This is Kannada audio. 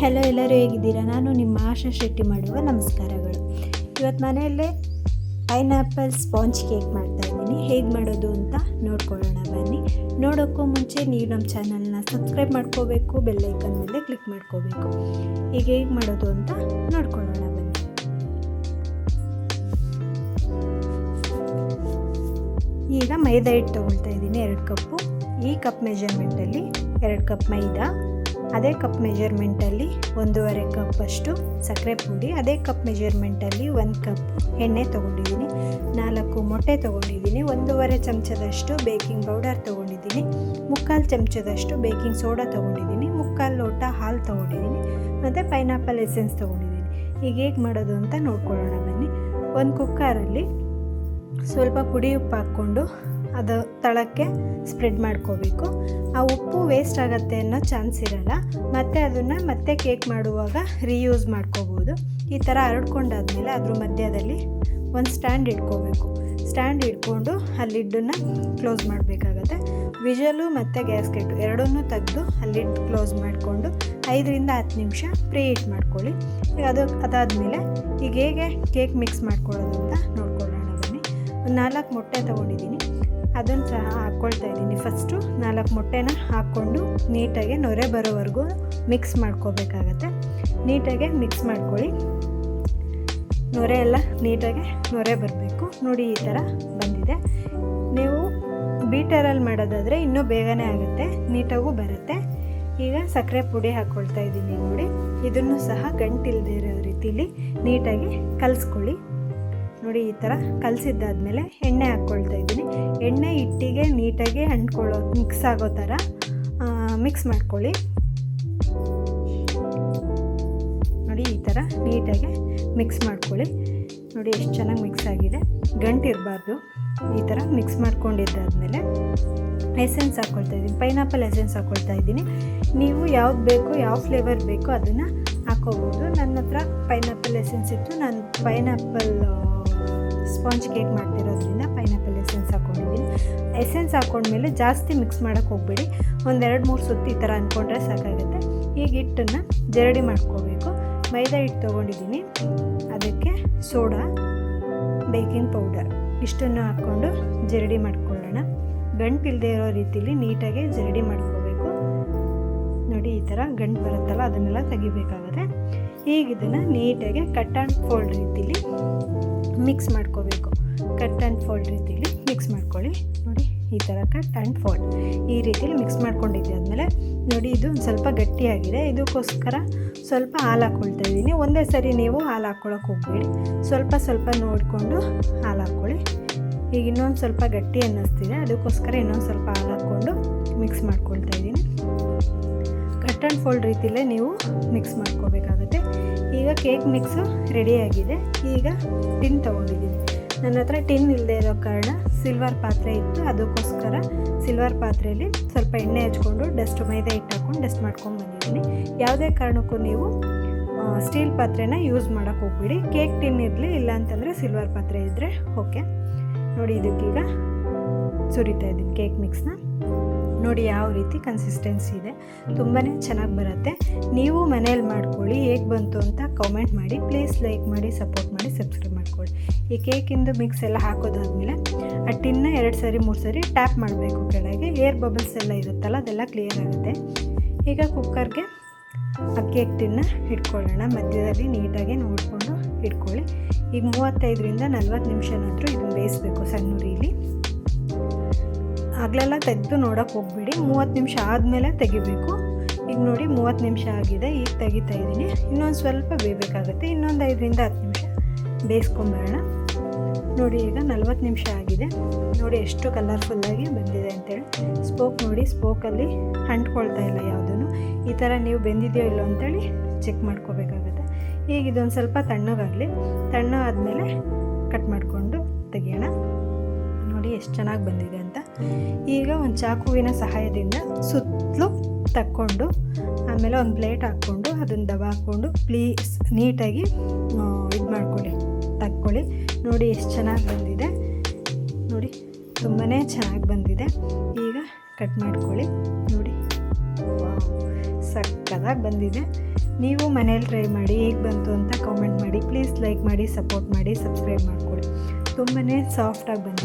ಹಲೋ ಎಲ್ಲರೂ ಹೇಗಿದ್ದೀರಾ? ನಾನು ನಿಮ್ಮ ಆಶಾ ಶೆಟ್ಟಿ ಮಾಡುವ ನಮಸ್ಕಾರಗಳು. ಇವತ್ತು ಮನೆಯಲ್ಲೇ ಪೈನಾಪಲ್ ಸ್ಪಾಂಜ್ ಕೇಕ್ ಮಾಡ್ತಾ ಇದ್ದೀನಿ. ಹೇಗೆ ಮಾಡೋದು ಅಂತ ನೋಡ್ಕೊಳ್ಳೋಣ, ಬನ್ನಿ. ನೋಡೋಕ್ಕೂ ಮುಂಚೆ ನೀವು ನಮ್ಮ ಚಾನಲ್ನ ಸಬ್ಸ್ಕ್ರೈಬ್ ಮಾಡ್ಕೋಬೇಕು ಬೆಲ್ಲೈಕನ್ ಮೇಲೆ ಕ್ಲಿಕ್ ಮಾಡ್ಕೋಬೇಕು. ಈಗ ಹೇಗೆ ಮಾಡೋದು ಅಂತ ನೋಡ್ಕೊಳ್ಳೋಣ, ಬನ್ನಿ. ಈಗ ಮೈದಾ ಹಿಟ್ಟು ತೊಗೊಳ್ತಾ ಇದ್ದೀನಿ, ಎರಡು ಕಪ್ಪು. ಈ ಕಪ್ ಮೆಜರ್ಮೆಂಟಲ್ಲಿ ಎರಡು ಕಪ್ ಮೈದಾ. ಅದೇ ಕಪ್ ಮೆಜರ್ಮೆಂಟಲ್ಲಿ ಒಂದೂವರೆ ಕಪ್ಪಷ್ಟು ಸಕ್ಕರೆ ಪುಡಿ, ಅದೇ ಕಪ್ ಮೆಜರ್ಮೆಂಟಲ್ಲಿ ಒಂದು ಕಪ್ ಎಣ್ಣೆ ತೊಗೊಂಡಿದ್ದೀನಿ, ನಾಲ್ಕು ಮೊಟ್ಟೆ ತೊಗೊಂಡಿದ್ದೀನಿ, ಒಂದೂವರೆ ಚಮಚದಷ್ಟು ಬೇಕಿಂಗ್ ಪೌಡರ್ ತೊಗೊಂಡಿದ್ದೀನಿ, ಮುಕ್ಕಾಲು ಚಮಚದಷ್ಟು ಬೇಕಿಂಗ್ ಸೋಡಾ ತೊಗೊಂಡಿದ್ದೀನಿ, ಮುಕ್ಕಾಲು ಲೋಟ ಹಾಲು ತೊಗೊಂಡಿದ್ದೀನಿ, ಮತ್ತು ಪೈನಾಪಲ್ ಎಸೆನ್ಸ್ ತೊಗೊಂಡಿದ್ದೀನಿ. ಈಗ ಹೇಗೆ ಮಾಡೋದು ಅಂತ ನೋಡ್ಕೊಳ್ಳೋಣ ಬನ್ನಿ. ಒಂದು ಕುಕ್ಕರಲ್ಲಿ ಸ್ವಲ್ಪ ಪುಡಿ ಉಪ್ಪು ಹಾಕ್ಕೊಂಡು ಅದು ತಳಕ್ಕೆ ಸ್ಪ್ರೆಡ್ ಮಾಡ್ಕೋಬೇಕು. ಆ ಉಪ್ಪು ವೇಸ್ಟ್ ಆಗುತ್ತೆ ಅನ್ನೋ ಚಾನ್ಸ್ ಇರಲ್ಲ. ಮತ್ತು ಅದನ್ನು ಮತ್ತೆ ಕೇಕ್ ಮಾಡುವಾಗ ರೀಯೂಸ್ ಮಾಡ್ಕೋಬೋದು. ಈ ಥರ ಹರಡ್ಕೊಂಡಾದ್ಮೇಲೆ ಅದ್ರ ಮಧ್ಯದಲ್ಲಿ ಒಂದು ಸ್ಟ್ಯಾಂಡ್ ಇಟ್ಕೋಬೇಕು. ಸ್ಟ್ಯಾಂಡ್ ಇಟ್ಕೊಂಡು ಅಲ್ಲಿಡ್ಡನ್ನು ಲಿಡ್ಡನ್ನು ಕ್ಲೋಸ್ ಮಾಡಬೇಕಾಗತ್ತೆ. ವಿಜಲು ಮತ್ತು ಗ್ಯಾಸ್ಕೆಟು ಎರಡನ್ನೂ ತೆಗೆದು ಅಲ್ಲಿಡ್ ಲಿಡ್ ಕ್ಲೋಸ್ ಮಾಡಿಕೊಂಡು ಐದರಿಂದ ಹತ್ತು ನಿಮಿಷ ಪ್ರೀ ಇಟ್ ಮಾಡ್ಕೊಳ್ಳಿ. ಈಗ ಅದು ಅದಾದಮೇಲೆ ಈಗ ಹೇಗೆ ಕೇಕ್ ಮಿಕ್ಸ್ ಮಾಡ್ಕೊಳ್ಳೋದು ಅಂತ ನೋಡ್ಕೊಳ್ಳೋಣ ಬನ್ನಿ. ಒಂದು ನಾಲ್ಕು ಮೊಟ್ಟೆ ತೊಗೊಂಡಿದ್ದೀನಿ. ಅದನ್ನು ಸಹ ಹಾಕ್ಕೊಳ್ತಾ ಇದ್ದೀನಿ. ಫಸ್ಟು ನಾಲ್ಕು ಮೊಟ್ಟೆನ ಹಾಕ್ಕೊಂಡು ನೀಟಾಗಿ ನೊರೆ ಬರೋವರೆಗೂ ಮಿಕ್ಸ್ ಮಾಡ್ಕೋಬೇಕಾಗತ್ತೆ. ನೀಟಾಗಿ ಮಿಕ್ಸ್ ಮಾಡ್ಕೊಳ್ಳಿ. ನೊರೆ ಎಲ್ಲ ನೀಟಾಗಿ ನೊರೆ ಬರಬೇಕು. ನೋಡಿ ಈ ಥರ ಬಂದಿದೆ. ನೀವು ಬೀಟರಲ್ಲಿ ಮಾಡೋದಾದರೆ ಇನ್ನೂ ಬೇಗನೆ ಆಗುತ್ತೆ. ನೀಟಾಗೂ ಬರುತ್ತೆ. ಈಗ ಸಕ್ಕರೆ ಪುಡಿ ಹಾಕ್ಕೊಳ್ತಾ ಇದ್ದೀನಿ ನೋಡಿ. ಇದನ್ನು ಸಹ ಗಂಟಿಲ್ದೇ ಇರೋ ರೀತಿಲಿ ನೀಟಾಗಿ ಕಲಿಸ್ಕೊಳ್ಳಿ. ನೋಡಿ ಈ ಥರ ಕಲಸಿದ್ದಾದಮೇಲೆ ಎಣ್ಣೆ ಹಾಕ್ಕೊಳ್ತಾ ಇದ್ದೀನಿ. ಎಣ್ಣೆ ಹಿಟ್ಟಿಗೆ ನೀಟಾಗಿ ಅಂಟ್ಕೊಳ್ಳೋ ಮಿಕ್ಸ್ ಆಗೋ ಥರ ಮಿಕ್ಸ್ ಮಾಡ್ಕೊಳ್ಳಿ. ನೋಡಿ ಈ ಥರ ನೀಟಾಗಿ ಮಿಕ್ಸ್ ಮಾಡ್ಕೊಳ್ಳಿ. ನೋಡಿ ಎಷ್ಟು ಚೆನ್ನಾಗಿ ಮಿಕ್ಸ್ ಆಗಿದೆ. ಗಂಟು ಇರಬಾರ್ದು ಈ ಥರ ಮಿಕ್ಸ್ ಮಾಡ್ಕೊಂಡಿದ್ದಾದಮೇಲೆ ಎಸೆನ್ಸ್ ಹಾಕ್ಕೊಳ್ತಾ ಇದ್ದೀನಿ. ಪೈನಾಪಲ್ ಎಸೆನ್ಸ್ ಹಾಕ್ಕೊಳ್ತಾ ಇದ್ದೀನಿ. ನೀವು ಯಾವ್ದು ಬೇಕು, ಯಾವ ಫ್ಲೇವರ್ ಬೇಕೋ ಅದನ್ನು ಹಾಕೋಬೋದು. ನನ್ನ ಹತ್ರ ಪೈನಾಪಲ್ ಎಸೆನ್ಸ್ ಇತ್ತು. ನಾನು ಪೈನಾಪಲ್ ಸ್ಪಾಂಜ್ ಕೇಕ್ ಮಾಡ್ತಿರೋದ್ರಿಂದ ಪೈನಾಪಲ್ ಎಸೆನ್ಸ್ ಹಾಕ್ಕೊಂಡಿದ್ದೀನಿ ಎಸೆನ್ಸ್ ಹಾಕ್ಕೊಂಡ್ಮೇಲೆ ಜಾಸ್ತಿ ಮಿಕ್ಸ್ ಮಾಡೋಕ್ಕೆ ಹೋಗಬೇಡಿ. ಒಂದೆರಡು ಮೂರು ಸುತ್ತು ಈ ಥರ ಅಂದ್ಕೊಂಡ್ರೆ ಸಾಕಾಗುತ್ತೆ. ಈಗ ಹಿಟ್ಟನ್ನು ಜರಡಿ ಮಾಡ್ಕೋಬೇಕು. ಮೈದಾ ಹಿಟ್ಟು ತೊಗೊಂಡಿದ್ದೀನಿ. ಅದಕ್ಕೆ ಸೋಡಾ, ಬೇಕಿಂಗ್ ಪೌಡರ್ ಇಷ್ಟನ್ನು ಹಾಕ್ಕೊಂಡು ಜರಡಿ ಮಾಡ್ಕೊಳ್ಳೋಣ. ಗಂಟಿಲ್ಲದೆ ಇರೋ ರೀತಿಲಿ ನೀಟಾಗಿ ಜರಡಿ ಮಾಡ್ಕೋಬೇಕು. ನೋಡಿ, ಈ ಥರ ಗಂಟು ಬರುತ್ತಲ್ಲ, ಅದನ್ನೆಲ್ಲ ತೆಗಿಬೇಕಾಗುತ್ತೆ. ಈಗ ಇದನ್ನು ನೀಟಾಗಿ ಕಟ್ ಆ್ಯಂಡ್ ಫೋಲ್ಡ್ ರೀತಿಲಿ ಮಿಕ್ಸ್ ಮಾಡ್ಕೋಬೇಕು. ಕಟ್ ಆ್ಯಂಡ್ ಫೋಲ್ಡ್ ರೀತಿಲಿ ಮಿಕ್ಸ್ ಮಾಡ್ಕೊಳ್ಳಿ. ನೋಡಿ, ಈ ಥರ ಕಟ್ ಆ್ಯಂಡ್ ಫೋಲ್ಡ್ ಈ ರೀತಿಯಲ್ಲಿ ಮಿಕ್ಸ್ ಮಾಡ್ಕೊಂಡಿದ್ದೆ ಆದಮೇಲೆ ನೋಡಿ, ಇದು ಸ್ವಲ್ಪ ಗಟ್ಟಿಯಾಗಿದೆ. ಇದಕ್ಕೋಸ್ಕರ ಸ್ವಲ್ಪ ಹಾಲು ಹಾಕ್ಕೊಳ್ತಾ ಇದ್ದೀನಿ. ಒಂದೇ ಸರಿ ನೀವು ಹಾಲು ಹಾಕ್ಕೊಳಕ್ಕೆ ಹೋಗಬೇಡಿ. ಸ್ವಲ್ಪ ಸ್ವಲ್ಪ ನೋಡಿಕೊಂಡು ಹಾಲು ಹಾಕ್ಕೊಳ್ಳಿ ಈಗ ಇನ್ನೊಂದು ಸ್ವಲ್ಪ ಗಟ್ಟಿ ಅನ್ನಿಸ್ತಿದೆ. ಅದಕ್ಕೋಸ್ಕರ ಇನ್ನೊಂದು ಸ್ವಲ್ಪ ಹಾಲು ಹಾಕ್ಕೊಂಡು ಮಿಕ್ಸ್ ಮಾಡ್ಕೊಳ್ತಾ ಇದ್ದೀನಿ. ಆ್ಯಂಡ್ ಫೋಲ್ಡ್ ರೀತಿಲೇ ನೀವು ಮಿಕ್ಸ್ ಮಾಡ್ಕೋಬೇಕಾಗುತ್ತೆ. ಈಗ ಕೇಕ್ ಮಿಕ್ಸು ರೆಡಿಯಾಗಿದೆ ಈಗ ಟಿನ್ ತೊಗೊಂಡಿದ್ದೀನಿ ನನ್ನ ಹತ್ರ ಟಿನ್ ಇಲ್ಲದೆ ಇರೋ ಕಾರಣ ಸಿಲ್ವರ್ ಪಾತ್ರೆ ಇತ್ತು. ಅದಕ್ಕೋಸ್ಕರ ಸಿಲ್ವರ್ ಪಾತ್ರೆಯಲ್ಲಿ ಸ್ವಲ್ಪ ಎಣ್ಣೆ ಹಚ್ಕೊಂಡು ಡಸ್ಟ್ ಮೈದಾ ಹಿಟ್ಟು ಹಾಕ್ಕೊಂಡು ಡಸ್ಟ್ ಮಾಡ್ಕೊಂಡು ಬಂದಿದ್ದೀನಿ. ಯಾವುದೇ ಕಾರಣಕ್ಕೂ ನೀವು ಸ್ಟೀಲ್ ಪಾತ್ರೆನ ಯೂಸ್ ಮಾಡೋಕ್ಕೆ ಹೋಗ್ಬಿಡಿ. ಕೇಕ್ ಟಿನ್ ಇರಲಿ, ಇಲ್ಲ ಅಂತಂದರೆ ಸಿಲ್ವರ್ ಪಾತ್ರೆ ಇದ್ದರೆ ಓಕೆ ನೋಡಿ, ಇದಕ್ಕೀಗ ಸುರಿತಾ ಇದ್ದೀನಿ ಕೇಕ್ ಮಿಕ್ಸ್ನ ನೋಡಿ ಯಾವ ರೀತಿ ಕನ್ಸಿಸ್ಟೆನ್ಸಿ ಇದೆ. ತುಂಬಾ ಚೆನ್ನಾಗಿ ಬರುತ್ತೆ. ನೀವು ಮನೇಲಿ ಮಾಡ್ಕೊಳ್ಳಿ, ಹೇಗೆ ಬಂತು ಅಂತ ಕಾಮೆಂಟ್ ಮಾಡಿ ಪ್ಲೀಸ್ ಲೈಕ್ ಮಾಡಿ ಸಪೋರ್ಟ್ ಮಾಡಿ ಸಬ್ಸ್ಕ್ರೈಬ್ ಮಾಡ್ಕೊಳ್ಳಿ. ಈ ಕೇಕಿಂದು ಮಿಕ್ಸ್ ಎಲ್ಲ ಹಾಕೋದಾದ್ಮೇಲೆ ಆ ಟಿನ್ನ ಎರಡು ಸಾರಿ, ಮೂರು ಸಾರಿ ಟ್ಯಾಪ್ ಮಾಡಬೇಕು ಕೆಳಗೆ. ಏರ್ ಬಬಲ್ಸ್ ಎಲ್ಲ ಇರುತ್ತಲ್ಲ, ಅದೆಲ್ಲ ಕ್ಲಿಯರ್ ಆಗುತ್ತೆ. ಈಗ ಕುಕ್ಕರ್ಗೆ ಆ ಕೇಕ್ ಟಿನ್ನ ಇಟ್ಕೊಳ್ಳೋಣ ಮಧ್ಯದಲ್ಲಿ ನೀಟಾಗಿ ನೋಡಿಕೊಂಡು ಇಟ್ಕೊಳ್ಳಿ ಈಗ ಮೂವತ್ತೈದರಿಂದ ನಲ್ವತ್ತು ನಿಮಿಷನಾದರೂ ಇದನ್ನು ಬೇಯಿಸಬೇಕು ಸಣ್ಣ ಉರಿಲಿ. ಆಗಲೆಲ್ಲ ತೆಗೆದು ನೋಡೋಕೆ ಹೋಗಬೇಡಿ. ಮೂವತ್ತು ನಿಮಿಷ ಆದಮೇಲೆ ತೆಗಿಬೇಕು. ಈಗ ನೋಡಿ ಮೂವತ್ತು ನಿಮಿಷ ಆಗಿದೆ. ಈಗ ತೆಗಿತಾ ಇದ್ದೀನಿ. ಇನ್ನೊಂದು ಸ್ವಲ್ಪ ಬೇಯಬೇಕಾಗುತ್ತೆ. ಇನ್ನೊಂದು ಐದರಿಂದ ಹತ್ತು ನಿಮಿಷ ಬೇಯಿಸ್ಕೊಂಬರೋಣ. ನೋಡಿ ಈಗ ನಲ್ವತ್ತು ನಿಮಿಷ ಆಗಿದೆ. ನೋಡಿ ಎಷ್ಟು ಕಲರ್ಫುಲ್ಲಾಗಿ ಬಂದಿದೆ ಅಂತೇಳಿ. ಸ್ಪೋಕ್ ನೋಡಿ ಸ್ಪೋಕಲ್ಲಿ ಅಂಟ್ಕೊಳ್ತಾ ಇಲ್ಲ ಯಾವುದೂ ಈ ಥರ ನೀವು ಬೆಂದಿದೆಯೋ ಇಲ್ಲೋ ಅಂತೇಳಿ ಚೆಕ್ ಮಾಡ್ಕೋಬೇಕಾಗುತ್ತೆ. ಈಗ ಇದೊಂದು ಸ್ವಲ್ಪ ತಣ್ಣಗಾಗಲಿ. ತಣ್ಣಗಾದ್ಮೇಲೆ ಕಟ್ ಮಾಡಿಕೊಂಡು ತೆಗಿಯೋಣ. ನೋಡಿ ಎಷ್ಟು ಚೆನ್ನಾಗಿ ಬಂದಿದೆ ಅಂತ. ಈಗ ಒಂದು ಚಾಕುವಿನ ಸಹಾಯದಿಂದ ಸುತ್ತಲೂ ತಕ್ಕೊಂಡು, ಆಮೇಲೆ ಒಂದು ಪ್ಲೇಟ್ ಹಾಕ್ಕೊಂಡು, ಅದನ್ನು ದಬ ಹಾಕ್ಕೊಂಡು ಪ್ಲೀಸ್ ನೀಟಾಗಿ ಇದು ಮಾಡ್ಕೊಳ್ಳಿ, ತಕ್ಕೊಳ್ಳಿ. ನೋಡಿ ಎಷ್ಟು ಚೆನ್ನಾಗಿ ಬಂದಿದೆ. ನೋಡಿ ತುಂಬಾ ಚೆನ್ನಾಗಿ ಬಂದಿದೆ. ಈಗ ಕಟ್ ಮಾಡ್ಕೊಳ್ಳಿ. ನೋಡಿ ಸಕ್ಕದಾಗಿ ಬಂದಿದೆ. ನೀವು ಮನೇಲಿ ಟ್ರೈ ಮಾಡಿ, ಹೇಗೆ ಬಂತು ಅಂತ ಕಾಮೆಂಟ್ ಮಾಡಿ ಪ್ಲೀಸ್ ಲೈಕ್ ಮಾಡಿ ಸಪೋರ್ಟ್ ಮಾಡಿ ಸಬ್ಸ್ಕ್ರೈಬ್ ಮಾಡ್ಕೊಳ್ಳಿ. ತುಂಬಾ ಸಾಫ್ಟಾಗಿ ಬಂದಿದೆ.